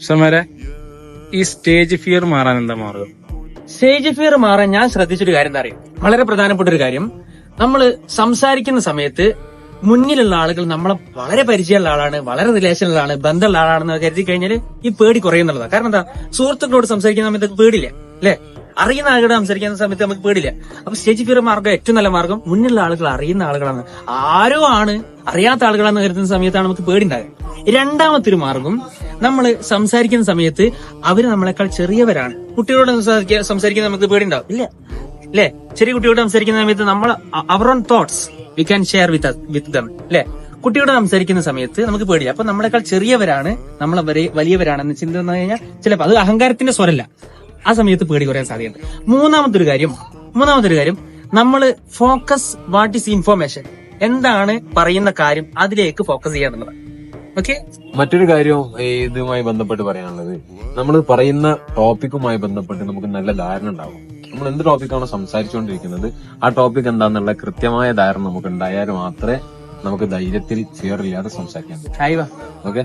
സമരെ ഈ stage fear മാറാൻ എന്താ മാർഗം? സ്റ്റേജ് ഫിയർ മാറാൻ ഞാൻ ശ്രദ്ധിച്ചൊരു കാര്യം എന്താ അറിയാം? വളരെ പ്രധാനപ്പെട്ട ഒരു കാര്യം. നമ്മൾ സംസാരിക്കുന്ന സമയത്ത് മുന്നിലുള്ള ആളുകൾ നമ്മളെ വളരെ പരിചയമുള്ള ആളാണ് വളരെ റിലേഷനുള്ള ആളാണ് ബന്ധമുള്ള ആളാണെന്ന് കരുതി കഴിഞ്ഞാൽ ഈ പേടി കുറയുന്നുള്ളതാണ് കാരണം എന്താ? സുഹൃത്തുക്കളോട് സംസാരിക്കുന്ന സമയത്ത് പേടില്ല അല്ലെ? അറിയുന്ന ആളുകളോട് സംസാരിക്കുന്ന സമയത്ത് നമുക്ക് പേടില്ല അപ്പൊ സ്റ്റേജ് ഫിയർ മാർഗം ഏറ്റവും നല്ല മാർഗം മുന്നിലുള്ള ആളുകൾ അറിയുന്ന ആളുകളാണ്. ആരോ ആണ് അറിയാത്ത ആളുകളാണെന്ന് കരുതുന്ന സമയത്താണ് നമുക്ക് പേടി ഉണ്ടാകുക രണ്ടാമത്തെ ഒരു മാർഗം നമ്മൾ സംസാരിക്കുന്ന സമയത്ത് അവർ നമ്മളെക്കാൾ ചെറിയവരാണ്. കുട്ടികളോട് സംസാരിക്കാൻ സംസാരിക്കുന്ന നമുക്ക് പേടിണ്ടാവും ഇല്ല. അല്ലേ ചെറിയ കുട്ടിയോട് സംസാരിക്കുന്ന സമയത്ത് നമ്മൾ our own thoughts we can share with with them അല്ലേ കുട്ടിയോട് സംസാരിക്കുന്ന സമയത്ത് നമുക്ക് പേടില്ല അപ്പൊ നമ്മളെക്കാൾ ചെറിയവരാണ് നമ്മൾ അവരെ വലിയവരാണെന്ന് ചിന്ത വന്നു കഴിഞ്ഞാൽ ചിലപ്പോൾ അത് അഹങ്കാരത്തിന്റെ സ്വരല്ല. ആ സമയത്ത് പേടി കുറയാൻ സാധ്യതയുണ്ട്. മൂന്നാമത്തെ ഒരു കാര്യം മൂന്നാമത്തെ ഒരു കാര്യം നമ്മൾ ഫോക്കസ് വാട്ട് ഈസ് ഇൻഫോർമേഷൻ എന്താണ് പറയുന്ന കാര്യം അതിലേക്ക് ഫോക്കസ് ചെയ്യാന്നുള്ളത് ഓക്കെ മറ്റൊരു കാര്യം ഇതുമായി ബന്ധപ്പെട്ട് പറയാനുള്ളത്. നമ്മൾ പറയുന്ന ടോപ്പിക്കുമായി ബന്ധപ്പെട്ട് നമുക്ക് നല്ല ധാരണ ഉണ്ടാവും. നമ്മൾ എന്ത് ടോപ്പിക്കാണോ സംസാരിച്ചുകൊണ്ടിരിക്കുന്നത് ആ ടോപ്പിക് എന്താന്നുള്ള കൃത്യമായ ധാരണ നമുക്ക് ഉണ്ടായാൽ മാത്രമേ നമുക്ക് ധൈര്യത്തിൽ ഫിയർ ഇല്ലാതെ സംസാരിക്കാൻ പറ്റൂ. ഓക്കെ